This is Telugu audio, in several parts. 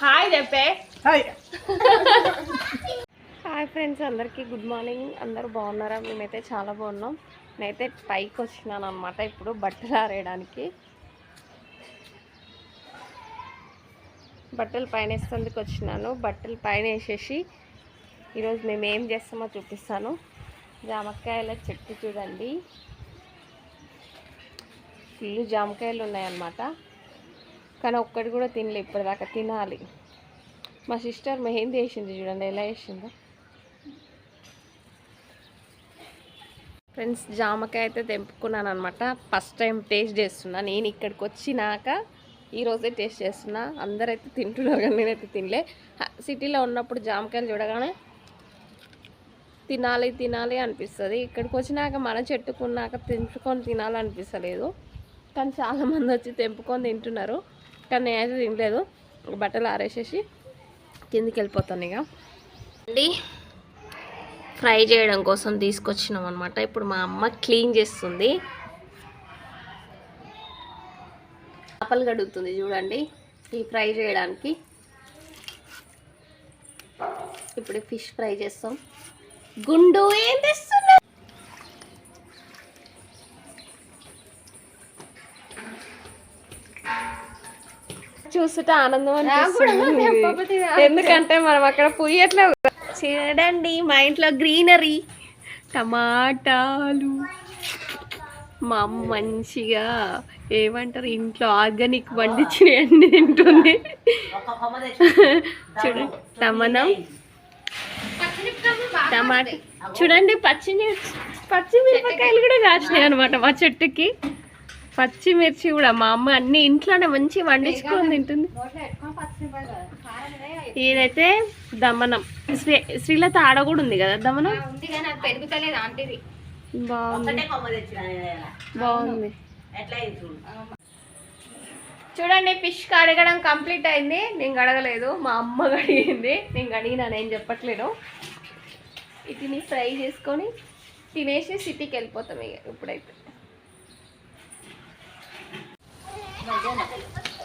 హాయ్ చెప్పే హాయ్. హాయ్ ఫ్రెండ్స్ అందరికీ గుడ్ మార్నింగ్. అందరూ బాగున్నారా? మేమైతే చాలా బాగున్నాం. నేనైతే పైకి వచ్చినాను అనమాట ఇప్పుడు బట్టలు ఆరేయడానికి. బట్టలు పైన వేసేందుకు వచ్చినాను. బట్టలు పైన వేసేసి ఈరోజు మేము ఏం చేస్తామో చూపిస్తాను. జామకాయల చెట్టు చూడండి. ఫుల్ జామకాయలు ఉన్నాయన్నమాట. కానీ ఒక్కటి కూడా తినలే ఇప్పటిదాకా తినాలి. మా సిస్టర్ మెహందీ వేసింది చూడండి ఎలా వేసిందో. ఫ్రెండ్స్ జామకాయ అయితే తెంపుకున్నాను అనమాట ఫస్ట్ టైం టేస్ట్ చేస్తున్నా. నేను ఇక్కడికి వచ్చినాక ఈరోజే టేస్ట్ చేస్తున్నా. అందరైతే తింటున్నారు కానీ నేనైతే తినలే. సిటీలో ఉన్నప్పుడు జామకాయలు చూడగానే తినాలి తినాలి అనిపిస్తుంది. ఇక్కడికి వచ్చినాక మన చెట్టుకున్నాక తెంపుకొని తినాలనిపిస్తలేదు. కానీ చాలామంది వచ్చి తెంపుకొని తింటున్నారు. కానీ నేనైతే తినలేదు. బట్టలు ఆరేసేసి కిందికి వెళ్ళిపోతాను ఇక. అండి ఫ్రై చేయడం కోసం తీసుకొచ్చినాం అనమాట ఇప్పుడు మా అమ్మ క్లీన్ చేస్తుంది. చేపలు కడుగుతుంది చూడండి ఈ ఫ్రై చేయడానికి. ఇప్పుడు ఫిష్ ఫ్రై చేస్తాం. గుండు ఏం తెస్తున్నా చూస్తుంటే ఆనందం అనిపిస్తుంది. ఎందుకంటే మనం అక్కడ పుయ్యట్లే చూడండి మా ఇంట్లో గ్రీనరీ. టమాటాలు. మా అమ్మ మంచిగా ఏమంటారు ఇంట్లో ఆర్గానిక్ పండించిన అన్ని తింటుంది. చూడండి టమనం టమాటా. చూడండి పచ్చిమిర్చి పచ్చిమిరపకాయలు కూడా కాచినాయి అనమాట మా చెట్టుకి. పచ్చిమిర్చి కూడా మా అమ్మ అన్ని ఇంట్లోనే మంచి వండించుకొని తింటుంది. ఇదైతే దమనం. శ్రీ శ్రీలత ఆడ కూడా ఉంది కదా దమనం? బాగుంది. బాగుంది. చూడండి ఫిష్ కడగడం కంప్లీట్ అయింది. నేను కడగలేదు మా అమ్మ కడిగింది. నేను కడిగినా నేను చెప్పట్లేను. వీటిని ఫ్రై చేసుకొని తినేసి సిటీకి వెళ్ళిపోతాం ఇక ఇప్పుడైతే.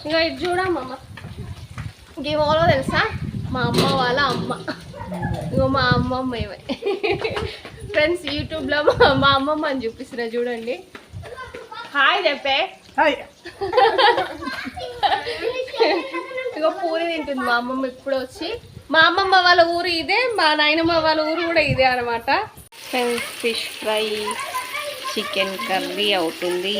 ఇక ఇది చూడమ్మమ్మ ఇంకేమో తెలుసా? మా అమ్మ వాళ్ళ అమ్మ. ఇగో మా అమ్మమ్మ ఏమే ఫ్రెండ్స్ యూట్యూబ్లో మా మా అమ్మమ్మ అని చూపిస్తున్నా చూడండి. హాయ్ చెప్పే హాయ్ ఇగో పూరి తింటుంది మా అమ్మమ్మ ఇప్పుడు వచ్చి. మా అమ్మమ్మ వాళ్ళ ఊరు ఇదే మా నాయనమ్మ వాళ్ళ ఊరు కూడా ఇదే అనమాట ఫిష్ ఫ్రై చికెన్ కర్రీ అవుతుంది.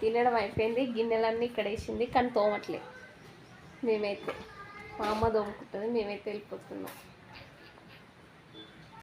తినడం అయిపోయింది గిన్నెలన్నీ ఇక్కడ వేసింది కానీ తోమట్లే. మేమైతే మా అమ్మ తోముకుంటుంది మేమైతే వెళ్ళిపోతున్నాం.